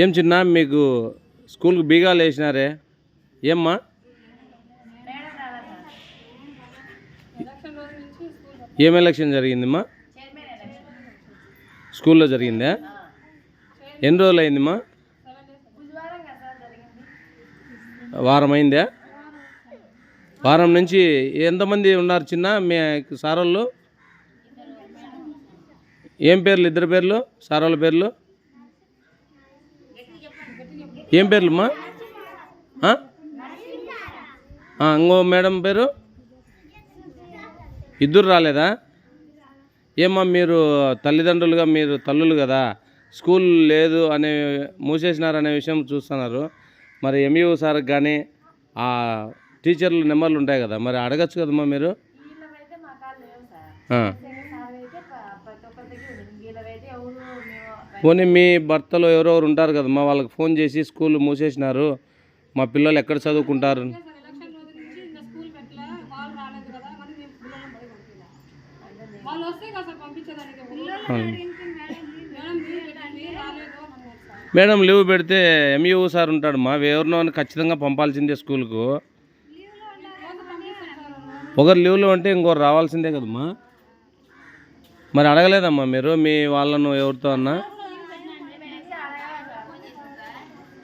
ఏం చిన్న మీకు స్కూల్కి బీగాలు వేసినారే? ఏమ్మా? ఏం ఎలక్షన్ జరిగిందమ్మా? స్కూల్లో జరిగిందా? ఎన్ని రోజులు అయిందమ్మా? వారం అయిందా? వారం నుంచి ఎంతమంది ఉన్నారు చిన్న మీ సారోళ్ళు? ఏం పేర్లు? ఇద్దరు పేర్లు? సారోళ్ళ పేర్లు? ఏం పేర్లమ్మా? ఇంకో మేడం పేరు? ఇద్దరు రాలేదా? ఏమ్మా మీరు తల్లిదండ్రులుగా మీరు తల్లులు కదా. స్కూల్ లేదు అనే మూసేసినారనే విషయం చూస్తున్నారు. మరి ఎంఈఓ సార్కి కానీ ఆ టీచర్ల నెంబర్లు ఉంటాయి కదా. మరి అడగచ్చు కదమ్మా మీరు? పోనీ మీ భర్తలో ఎవరెవరు ఉంటారు కదమ్మా వాళ్ళకి ఫోన్ చేసి స్కూల్ మూసేసినారు మా పిల్లలు ఎక్కడ చదువుకుంటారు? మేడం లీవ్ పెడితే ఎంఈఓ సార్ ఉంటాడమ్మా ఎవరినో అని ఖచ్చితంగా పంపాల్సిందే స్కూల్కు. ఒకరు లీవ్లో ఉంటే ఇంకోరు రావాల్సిందే కదమ్మా. మరి అడగలేదమ్మా మీరు? మీ వాళ్ళను ఎవరితో అన్నా?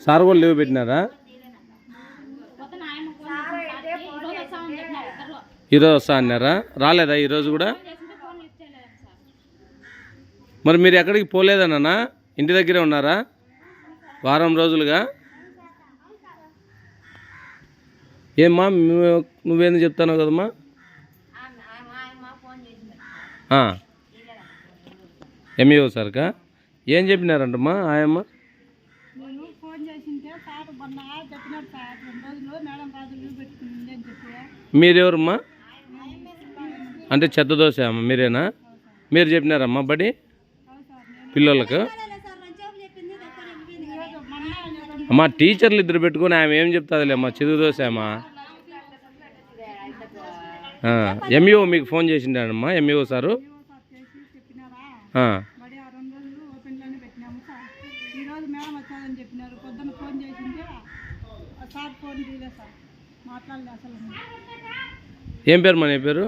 సార్ కూడా లీవ్ పెట్టినారా? ఈరోజు వస్తా అన్నారా? రాలేదా ఈరోజు కూడా? మరి మీరు ఎక్కడికి పోలేదన్నా ఇంటి దగ్గరే ఉన్నారా? వారం రోజులుగా? ఏమ్మా నువ్వు- నువ్వేంది చెప్తాను కదమ్మా? ఎంఈఓ సార్కా? ఏం చెప్పినారంటమ్మా ఆయమ్మ నేను ఫోన్ చేసింటే సార్ మొన్న చెప్పినాడు సార్ రెండు రోజులు మేడం రాజు లీవ్ పెట్టుకుంది అని చెప్పి. మీరెవరమ్మా? అంటే చెత్త దోశ అమ్మ మీరేనా? మీరు చెప్పినారమ్మా బడి? పిల్లలకు? అమ్మా టీచర్లు ఇద్దరు పెట్టుకొని ఆమె ఏం చెప్తాదిలే అమ్మా చదువు దోశ అమ్మా? ఎంఈఓ మీకు ఫోన్ చేసిండానమ్మా ఎంఈఓ సారు? ఆ, రెండు రోజులు ఓపెన్లోనే పెట్టినాము సార్. ఈరోజు మేడం వచ్చాదని చెప్పినారు. పొద్దున్న ఫోన్ చేసింటే సార్ ఫోన్ తీయలేదు సార్. మాట్లాడలే అసలు ఏం పేరు మా నీ పేరు?